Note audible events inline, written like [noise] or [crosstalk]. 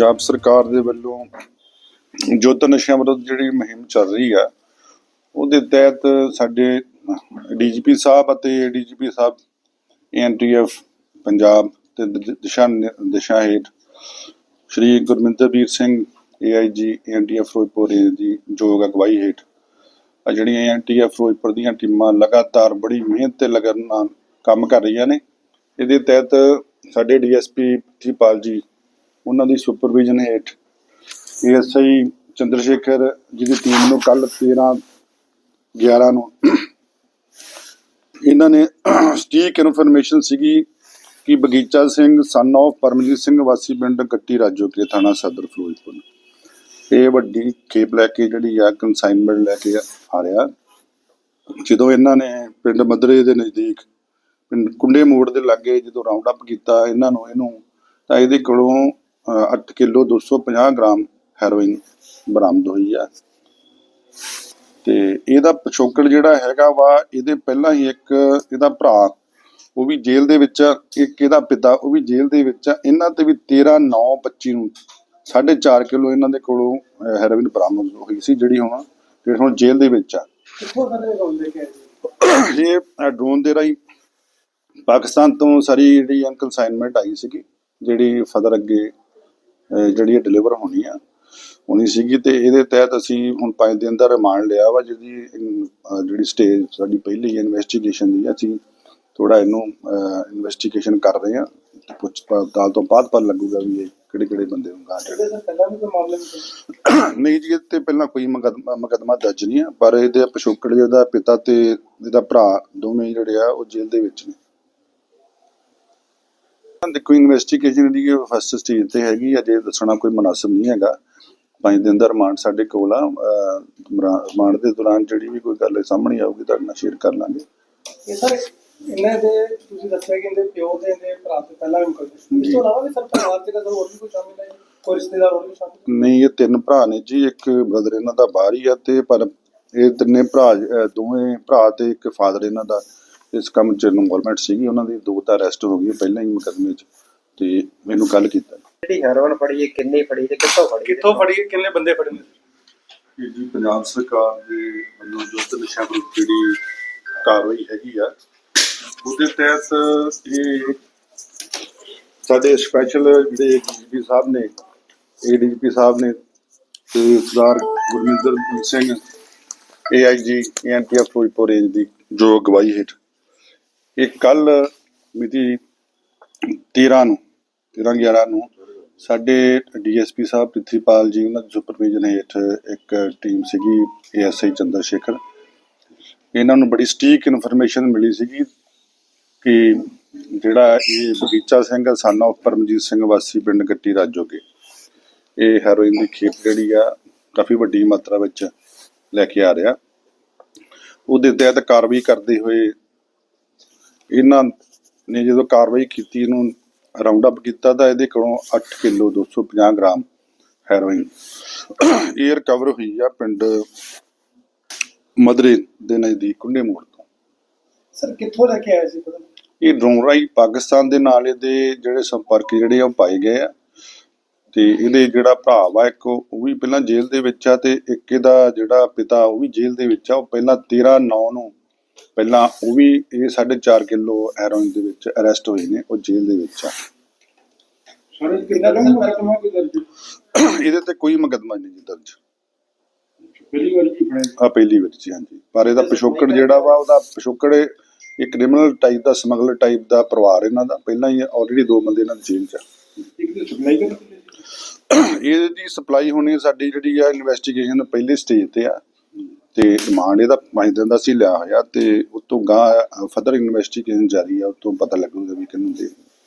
ਪੰਜਾਬ ਸਰਕਾਰ ਦੇ ਵੱਲੋਂ ਜੋਤ ਨਸ਼ਿਆਂ ਵਿਰੁੱਧ ਜਿਹੜੀ ਮੁਹਿੰਮ ਚੱਲ ਰਹੀ ਆ, ਉਹਦੇ ਤਹਿਤ ਸਾਡੇ ਡੀਜੀਪੀ ਸਾਹਿਬ ਅਤੇ ਡੀਜੀਪੀ ਸਾਹਿਬ ਐਨਟੀਐਫ ਪੰਜਾਬ ਤੇ ਦ- ਦਿਸ਼ਾ ਨਿ- ਦਿਸ਼ਾ ਹੇਠ ਸ਼੍ਰੀ ਗੁਰਮਿੰਦਰ ਵੀਰ ਸਿੰਘ ਏਆਈਜੀ ਐਨਟੀਐਫ ਫਿਰੋਜ਼ਪੁਰ ਦੀ ਯੋਗ ਅਗਵਾਈ ਹੇਠ ਆ ਜਿਹੜੀਆਂ ਐਨਟੀਐਫ ਫਿਰੋਜ਼ਪੁਰ ਦੀਆਂ ਟੀਮਾਂ ਲਗਾਤਾਰ ਬੜੀ ਮਿਹਨਤ ਤੇ ਲਗਨ ਨਾਲ ਕੰਮ ਕਰ ਰਹੀਆਂ ਨੇ। ਇਹਦੇ ਤਹਿਤ ਸਾਡੇ ਡੀਐਸਪੀ ਪ੍ਰਿਤਪਾਲ ਜੀ ਉਹਨਾਂ ਦੀ ਸੁਪਰਵਿਜ਼ਨ ਹੇਠ ਏਐਸਆਈ ਚੰਦਰਸ਼ੇਖਰ ਜੀ ਦੀ ਟੀਮ ਨੂੰ ਕੱਲ 13 11 ਨੂੰ ਇਹਨਾਂ ਨੇ ਸਟੀਕ ਇਨਫੋਰਮੇਸ਼ਨ ਸੀਗੀ ਕਿ ਬਗੀਚਾ ਸਿੰਘ ਸਨ ਆਫ ਪਰਮਜੀਤ ਸਿੰਘ ਵਾਸੀ ਪਿੰਡ ਕੱਟੀ ਰਾਜੋਕੇ ਥਾਣਾ ਸਦਰ ਫਿਰੋਜ਼ਪੁਰ। ਇਹ ਵੱਡੀ ਖੇਪ ਲੈ ਕੇ ਜਿਹੜੀ ਆ ਕੰਸਾਈਨਮੈਂਟ ਲੈ ਕੇ ਆ ਰਿਹਾ ਜਦੋਂ ਇਹਨਾਂ ਨੇ ਪਿੰਡ ਮਦਰੇ ਦੇ ਨਜ਼ਦੀਕ ਪਿੰਡ ਕੁੰਡੇ ਮੋੜ ਦੇ ਲਾਗੇ ਜਦੋਂ ਰਾਉਂਡ ਅਪ ਕੀਤਾ ਇਹਨਾਂ ਨੂੰ, ਇਹਨੂੰ ਤਾਂ ਇਹਦੇ ਕੋਲੋਂ 8 ਕਿਲੋ 250 ਗ੍ਰਾਮ ਹੈਰੋਇਨ ਬਰਾਮਦ ਹੋਈ ਆ। ਤੇ ਇਹਦਾ ਪਿਛੋਕੜ ਜਿਹੜਾ ਹੈਗਾ ਵਾ ਇਹਦੇ ਪਹਿਲਾਂ ਹੀ ਇੱਕ ਇਹਦਾ ਭਰਾ ਉਹ ਵੀ ਜੇਲ੍ਹ ਦੇ ਵਿੱਚ ਇੱਕ ਇਹਦਾ ਪਿਤਾ ਉਹ ਵੀ ਜੇਲ੍ਹ ਦੇ ਵਿੱਚ ਇਹਨਾਂ ਤੇ ਵੀ 13 9 25 ਨੂੰ 4.5 ਕਿਲੋ ਇਹਨਾਂ ਦੇ ਕੋਲੋਂ ਹੈਰੋਇਨ ਬਰਾਮਦ ਹੋਈ ਸੀ ਜਿਹੜੀ ਹੁਣ ਜਿਹੜੀ ਹੁਣ ਜੇਲ੍ਹ ਦੇ ਵਿੱਚ ਆ। ਇਹ ਡਰੋਨ ਦੇ ਰਾਹੀਂ ਪਾਕਿਸਤਾਨ ਤੋਂ ਸਾਰੀ ਜਿਹੜੀ ਕਨਸਾਈਨਮੈਂਟ ਆਈ ਸੀਗੀ ਜਿਹੜੀ ਫਦਰ ਅੱਗੇ ਜਿਹੜੀ ਡਿਲੀਵਰ ਹੋਣੀ ਆ ਹੋਣੀ ਸੀਗੀ ਤੇ ਇਹਦੇ ਤਹਿਤ ਅਸੀਂ ਹੁਣ 5 ਦਿਨ ਦਾ ਰਿਮਾਂਡ ਲਿਆ ਵਾ ਜਿਹਦੀ ਜਿਹੜੀ ਸਟੇਜ ਸਾਡੀ ਪਹਿਲੀ ਇਨਵੈਸਟੀਗੇਸ਼ਨ ਦੀ ਆ, ਅਸੀਂ ਥੋੜਾ ਇਹਨੂੰ ਇਨਵੈਸਟੀਗੇਸ਼ਨ ਕਰ ਰਹੇ ਆ ਪੁੱਛ ਪੜਤਾਲ ਤੋਂ ਬਾਅਦ ਪਤਾ ਲੱਗੂਗਾ ਵੀ ਇਹ ਕਿਹੜੇ ਕਿਹੜੇ ਬੰਦੇ ਹੋਣਗੇ ਤੋਂ ਪਹਿਲਾਂ ਵੀ ਕੋਈ ਮਾਮਲੇ [coughs] ਨਹੀਂ ਜੀ ਇਹ ਤੇ ਪਹਿਲਾਂ ਕੋਈ ਮੁਕੱਦਮਾ ਮੁਕੱਦਮਾ ਦਰਜ ਨਹੀਂ ਆ ਪਰ ਇਹਦੇ ਪਿਛੋਕੜ ਜਿਹਦਾ ਪਿਤਾ ਤੇ ਇਹਦਾ ਭਰਾ ਦੋਵੇਂ ਜਿਹੜੇ ਆ ਉਹ ਜੇਲ੍ਹ ਦੇ ਵਿੱਚ ਨੇ। ਦੇਖੋ ਇਨਵੈਸਟੀਗੇਸ਼ਨ ਦੀ ਫਸਟ ਸਟੇਜ ਤੇ ਹੈਗੀ ਅਜੇ ਦੱਸਣਾ ਕੋਈ ਮناسب ਨਹੀਂ ਹੈਗਾ। ਪੰਜ ਦਿਨ ਦਾ ਸਾਡੇ ਕੋਲ ਆ ਰਿਮਾਂਡ ਦੇ ਦੌਰਾਨ ਜਿਹੜੀ ਵੀ ਕੋਈ ਗੱਲ ਸਾਹਮਣੇ ਆਊਗੀ ਤੁਹਾਡੇ ਨਾਲ ਸ਼ੇਅਰ ਕਰ ਲਾਂਗੇ। ਨਹੀਂ ਇਹ ਤਿੰਨ ਭਰਾ ਨੇ ਜੀ ਇੱਕ ਬ੍ਰਦਰ ਇਹਨਾਂ ਦਾ ਬਾਹਰ ਹੀ ਆ ਤੇ ਪਰ ਇਹ ਤਿੰਨੇ ਭਰਾ ਦੋਵੇਂ ਭਰਾ ਤੇ ਇੱਕ ਫਾਦਰ ਇਹਨਾਂ ਦਾ। ਇਸ ਕੰਮ 'ਚ ਇਨਵੋਲਵਮੈਂਟ ਸੀਗੀ ਉਹਨਾਂ ਦੀ ਦੋ ਤਾਂ ਅਰੈਸਟ ਹੋ ਗਈ ਪਹਿਲਾਂ ਹੀ ਮੁਕੱਦਮੇ 'ਚ ਤੇ ਮੈਨੂੰ ਕੱਲ ਕੀਤਾ। ਜਿਹੜੀ ਹੈਰੋਇਨ ਫੜੀ ਹੈ ਕਿੰਨੀ ਫੜੀ ਤੇ ਕਿੱਥੋਂ ਫੜੀ ਕਿੱਥੋਂ ਫੜੀ ਕਿੰਨੇ ਬੰਦੇ ਫੜੇ ਨੇ? ਇਹ ਜੀ ਪੰਜਾਬ ਸਰਕਾਰ ਦੇ ਵੱਲੋਂ ਜੋ ਨਸ਼ਾ ਵਿਰੁੱਧ ਜਿਹੜੀ ਕਾਰਵਾਈ ਹੈਗੀ ਆ ਉਹਦੇ ਤਹਿਤ ਇਹ ਸਾਡੇ ਸਪੈਸ਼ਲ ਜਿਹੜੇ ਡੀਜੀਪੀ ਸਾਹਿਬ ਨੇ ਏਡੀਜੀਪੀ ਸਾਹਿਬ ਨੇ ਤੇ Sardar Gurminder Singh AIG NPF Firozpur range ਦੀ ਜੋ ਅਗਵਾਈ ਹੇਠ ਇਹ ਕੱਲ ਮਿਤੀ 13 ਨੂੰ 13 11 ਨੂੰ ਸਾਡੇ ਡੀਐਸਪੀ ਸਾਹਿਬ ਪ੍ਰਿਥੀਪਾਲ ਜੀ, ਉਹਨਾਂ ਦੀ ਸੁਪਰਵਿਜ਼ਨ ਹੇਠ ਇੱਕ ਟੀਮ ਸੀਗੀ ਏਐਸਆਈ ਚੰਦਰ ਸ਼ੇਖਰ ਇਹਨਾਂ ਨੂੰ ਬੜੀ ਸਟੀਕ ਇਨਫੋਰਮੇਸ਼ਨ ਮਿਲੀ ਸੀਗੀ ਕਿ ਜਿਹੜਾ ਇਹ ਬਗੀਚਾ ਸਿੰਘ ਸਨ of ਪਰਮਜੀਤ ਸਿੰਘ ਵਾਸੀ ਪਿੰਡ ਗੱਟੀ ਰਾਜੋਗੇ ਇਹ ਹੈਰੋਇਨ ਦੀ ਖੇਪ ਜਿਹੜੀ ਆ, ਕਾਫੀ ਵੱਡੀ ਮਾਤਰਾ ਵਿੱਚ ਲੈ ਕੇ ਆ ਰਿਹਾ। ਉਹਦੇ ਤਹਿਤ ਕਾਰਵਾਈ ਕਰਦੇ ਹੋਏ ਇਹਨਾਂ ਨੇ ਜਦੋਂ ਕਾਰਵਾਈ ਕੀਤੀ ਇਹਨੂੰ ਰਾਉਂਡ ਅਪ ਕੀਤਾ ਤਾਂ ਇਹਦੇ ਕੋਲੋਂ 8 ਕਿਲੋ 250 ਗ੍ਰਾਮ ਹੈਰੋਇਨ ਇਹ ਰਿਕਵਰ ਹੋਈ ਆ ਪਿੰਡ ਮਦਰੇ ਦੇ ਨਜ਼ਦੀਕ ਕੁੰਡੇ ਮੋੜ ਤੋਂ। ਸਰ ਕਿੱਥੋਂ ਲੈ ਕੇ ਆਏ ਸੀ ਪਤਾ? ਇਹ ਡਰੋਨ ਰਾਹੀਂ ਪਾਕਿਸਤਾਨ ਦੇ ਨਾਲ ਇਹਦੇ ਜਿਹੜੇ ਸੰਪਰਕ ਜਿਹੜੇ ਆ ਉਹ ਪਾਏ ਗਏ ਆ। ਤੇ ਇਹਦੇ ਜਿਹੜਾ ਭਰਾ ਵਾ ਇੱਕ ਉਹ ਵੀ ਪਹਿਲਾਂ ਜੇਲ੍ਹ ਦੇ ਵਿੱਚ ਆ ਤੇ ਇੱਕ ਇਹਦਾ ਜਿਹੜਾ ਪਿਤਾ ਉਹ ਵੀ ਜੇਲ੍ਹ ਦੇ ਵਿੱਚ ਆ। ਉਹ ਪਹਿਲਾਂ 13 9 ਨੂੰ ਪਹਿਲਾਂ ਉਹ ਵੀ ਇਹ 4.5 ਕਿਲੋ ਹੈਰੋਇਨ ਦੇ ਵਿੱਚ ਅਰੈਸਟ ਹੋਏ ਨੇ ਉਹ ਜੇਲ੍ਹ ਦੇ ਵਿੱਚ ਆ। ਸਾਰੇ ਕਿੰਨਾ ਦਾ ਮੁਕੱਦਮਾ ਕੋਈ ਦਰਜ ਇਹਦੇ ਤੇ ਕੋਈ ਮੁਕੱਦਮਾ ਨਹੀਂ ਜੀ ਦਰਜ। ਪਹਿਲੀ ਵਾਰ ਕੀ ਫੜਿਆ ਆ ਪਹਿਲੀ ਵਾਰ ਜੀ ਹਾਂਜੀ। ਪਰ ਇਹਦਾ ਪਿਛੋਕੜ ਜਿਹੜਾ ਵਾ ਉਹਦਾ ਪਿਛੋਕੜ ਇਹ ਕ੍ਰਿਮੀਨਲ ਟਾਈਪ ਦਾ ਸਮਗਲਰ ਟਾਈਪ ਦਾ ਪਰਿਵਾਰ ਇਹਨਾਂ ਦਾ। ਪਹਿਲਾਂ ਹੀ ਆਲਰੇਡੀ ਦੋ ਬੰਦੇ ਇਹਨਾਂ ਦੀ ਜੇਲ੍ਹ 'ਚ ਇਹਦੀ ਸਪਲਾਈ ਹੋਣੀ ਸਾਡੀ ਜਿਹੜੀ ਆ ਇਨਵੈਸਟੀਗੇਸ਼ਨ ਪਹਿਲੇ ਸਟੇਜ ਤੇ ਆ। ਤੇ ਰਿਮਾਂਡ ਇਹਦਾ 5 ਦਿਨ ਦਾ ਸੀ ਲਿਆ ਹੋਇਆ ਤੇ ਉਤੋਂ ਗਾਂ ਫਰਦਰ ਇਨਵੈਸਟੀਗੇਸ਼ਨ ਜਾਰੀ ਆ, ਉਤੋਂ ਪਤਾ ਲੱਗੂਗਾ ਵੀ ਕਿਹਨੂੰ ਦੇ